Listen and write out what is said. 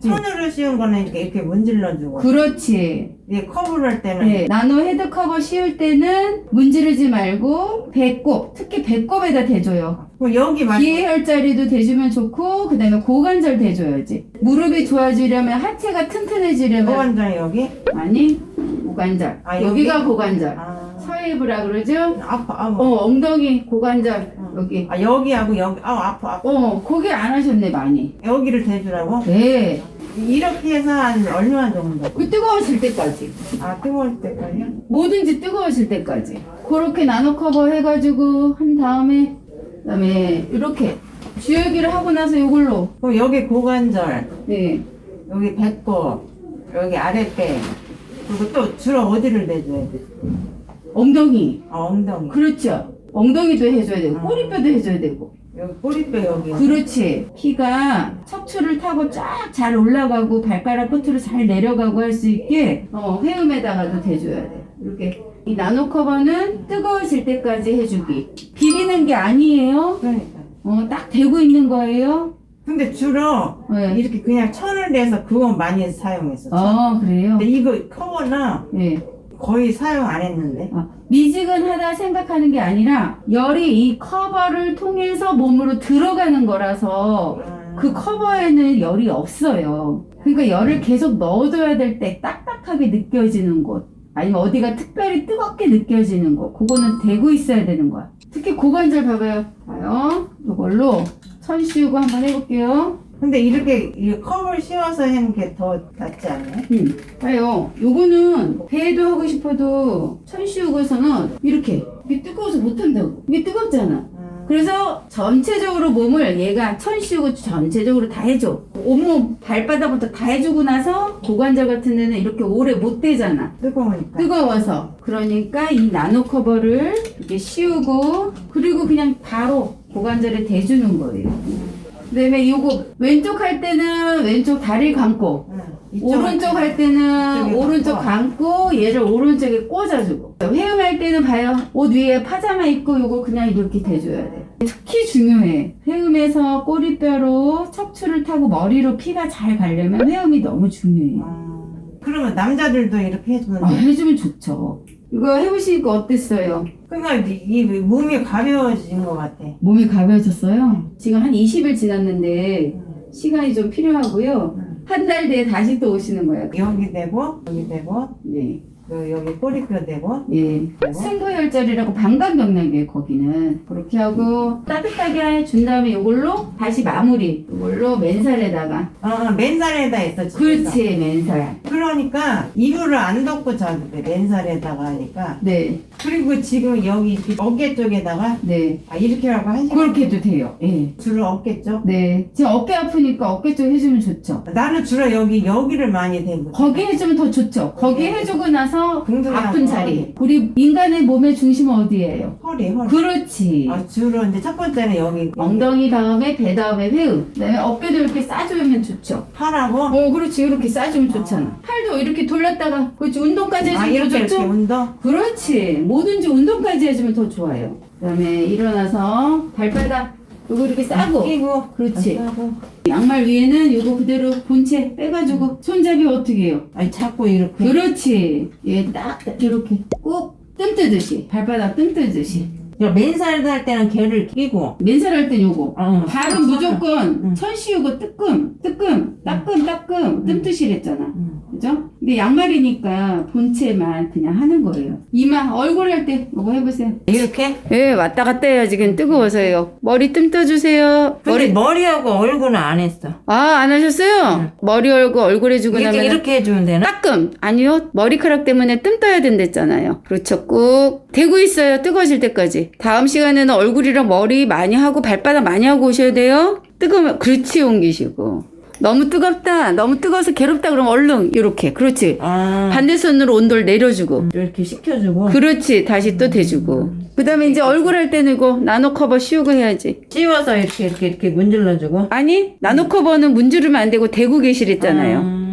손으로 씌운 거는 이렇게, 이렇게 문질러주고. 그렇지. 이게 커브를 할 때는. 네, 나노 헤드 커버 씌울 때는 문지르지 말고 배꼽, 특히 배꼽에다 대줘요. 뭐 여기 말고. 귀에 혈자리도 대주면 좋고 그다음에 고관절 대줘야지. 무릎이 좋아지려면 하체가 튼튼해지려면 고관절 여기? 아니 고관절. 아, 여기가 여기? 고관절. 아. 서해부라 그러죠? 아파, 아파. 어 엉덩이 고관절 여기. 아, 여기하고 여기. 아, 아파, 아파. 어 거기 안 하셨네 많이. 여기를 대주라고? 네. 이렇게 해서 한 얼마 정도? 그 뜨거워질 때까지. 아, 뜨거울 때까지요? 뭐든지 뜨거워질 때까지. 그렇게 나노 커버 해가지고 한 다음에 그 다음에 이렇게 주열기를 하고 나서 이걸로 그럼 여기 고관절, 네. 여기 배꼽, 여기 아랫배. 그리고 또 주로 어디를 대줘야 돼? 엉덩이. 아, 엉덩이. 그렇죠. 엉덩이도 해줘야 되고 아. 꼬리뼈도 해줘야 되고. 여기 꼬리뼈 여기. 그렇지. 피가 척추를 타고 쫙 잘 올라가고 발가락 끝으로 잘 내려가고 할 수 있게 어, 회음에다가도 대줘야 돼. 이렇게 이 나노 커버는 뜨거워질 때까지 해주기. 비비는 게 아니에요. 그러니까. 어, 딱 대고 있는 거예요. 근데 주로 네. 이렇게 그냥 천을 대서 그거 많이 사용했어. 어, 그래요. 근데 이거 커버나 네. 거의 사용 안 했는데. 아, 미지근하다 생각하는 게 아니라 열이 이 커버를 통해서 몸으로 들어가는 거라서 음, 그 커버에는 열이 없어요. 그러니까 열을 계속 넣어줘야 될 때 딱딱하게 느껴지는 곳 아니면 어디가 특별히 뜨겁게 느껴지는 곳 그거는 대고 있어야 되는 거야. 특히 고관절 봐봐요. 봐요. 이걸로 천 씌우고 한번 해볼게요. 근데 이렇게 이 컵을 씌워서 하는 게 더 낫지 않나요? 음, 봐요. 요거는 배도 하고 싶어도 천 씌우고서는 이렇게 이게 뜨거워서 못한다고. 이게 뜨겁잖아. 음, 그래서 전체적으로 몸을 얘가 천 씌우고 전체적으로 다 해줘. 온몸 발바닥부터 다 해주고 나서 고관절 같은 데는 이렇게 오래 못 대잖아. 뜨거우니까. 뜨거워서. 그러니까 이 나노 커버를 이렇게 씌우고 그리고 그냥 바로 고관절에 대주는 거예요. 그다음에 요거 왼쪽 할 때는 왼쪽 다리 감고 오른쪽 할 때는 오른쪽 감고 얘를 오른쪽에 꽂아주고. 회음할 때는 봐요. 옷 위에 파자마 입고 요거 그냥 이렇게 대줘야 돼. 특히 중요해. 회음에서 꼬리뼈로 척추를 타고 머리로 피가 잘 가려면 회음이 너무 중요해. 음, 그러면 남자들도 이렇게 해주면 아, 돼? 해주면 좋죠 이거 해보시니까 어땠어요? 그러니까 이, 이 몸이 가벼워진 것 같아. 몸이 가벼워졌어요? 지금 한 20일 지났는데 음, 시간이 좀 필요하고요 음. 한달 뒤에 다시 또 오시는 거예요 여기 대고 여기 대고 네. 그 여기 꼬리뼈 대고 예. 승부혈절이라고 방광경락이에요, 거기는. 그렇게 하고 따뜻하게 준 다음에 이걸로 다시 마무리. 이걸로 맨살에다가. 어, 맨살에다 했어. 집에서. 그렇지, 맨살. 그러니까 이불을 안 덮고 자도 돼. 맨살에다가 하니까. 네, 그리고 지금 여기 이렇게 어깨 쪽에다가 네. 아 이렇게 하고 한 시간 그렇게 해도 돼요. 예. 주로 어깨 쪽. 네. 지금 어깨 아프니까 어깨 쪽 해주면 좋죠. 나는 주로 여기 여기를 많이 대고. 거기 해주면 더 좋죠. 거기 네. 해주고 나서 궁둥이하고 아픈 자리. 우리 인간의 몸의 중심은 어디예요? 허리 허리. 그렇지. 아 주로 이제 첫 번째는 여기 엉덩이 다음에 배 다음에 회음. 그다음에 어깨도 이렇게 싸주면 좋죠. 팔하고 어, 그렇지. 이렇게 싸주면 좋잖아. 팔도 이렇게 돌렸다가, 그렇지. 운동까지 아 해주면 이렇게 더 이렇게 좋죠? 운동. 그렇지. 뭐든지 운동까지 해주면 더 좋아요. 그 다음에 일어나서 발바닥, 요거 이렇게 싸고. 끼고. 그렇지. 싸고. 양말 위에는 요거 그대로 본체 빼가지고, 손잡이 어떻게 해요? 아니 자꾸 이렇게. 그렇지. 얘 딱, 이렇게 꾹 뜸뜨듯이. 발바닥 뜸뜨듯이. 저 맨살도 할 때는 개를 끼고. 맨살 할 땐 요거. 어. 발은 무조건 응. 천 씌우고 뜨끔, 뜨끔, 따끔, 따끔, 뜸뜨시랬잖아. 음. 그죠? 근데 양말이니까 본체만 그냥 하는 거예요. 이마, 얼굴 할 때 이거 해보세요. 이렇게? 예, 왔다 갔다 해요. 지금 뜨거워서요. 머리 뜸 떠주세요. 근데 머리, 머리 하고 얼굴은 안 했어. 아, 안 하셨어요? 머리, 얼굴, 얼굴 해주고 이렇게 나면. 이렇게 해주면 되나? 따끔! 아니요. 머리카락 때문에 뜸 떠야 된댔잖아요. 그렇죠. 꾹. 대고 있어요. 뜨거워질 때까지. 다음 시간에는 얼굴이랑 머리 많이 하고 발바닥 많이 하고 오셔야 돼요. 뜨거우면, 그렇지, 옮기시고. 너무 뜨겁다. 너무 뜨거워서 괴롭다. 그러면 얼른, 이렇게. 그렇지. 아 반대손으로 온도를 내려주고. 이렇게 식혀주고 그렇지. 다시 또 대주고. 그 다음에 이제 얼굴 할 때는 이거 나노 커버 씌우고 해야지. 씌워서 이렇게 이렇게 이렇게 문질러주고. 아니, 나노 커버는 문지르면 안 되고 대고 계시랬잖아요. 음.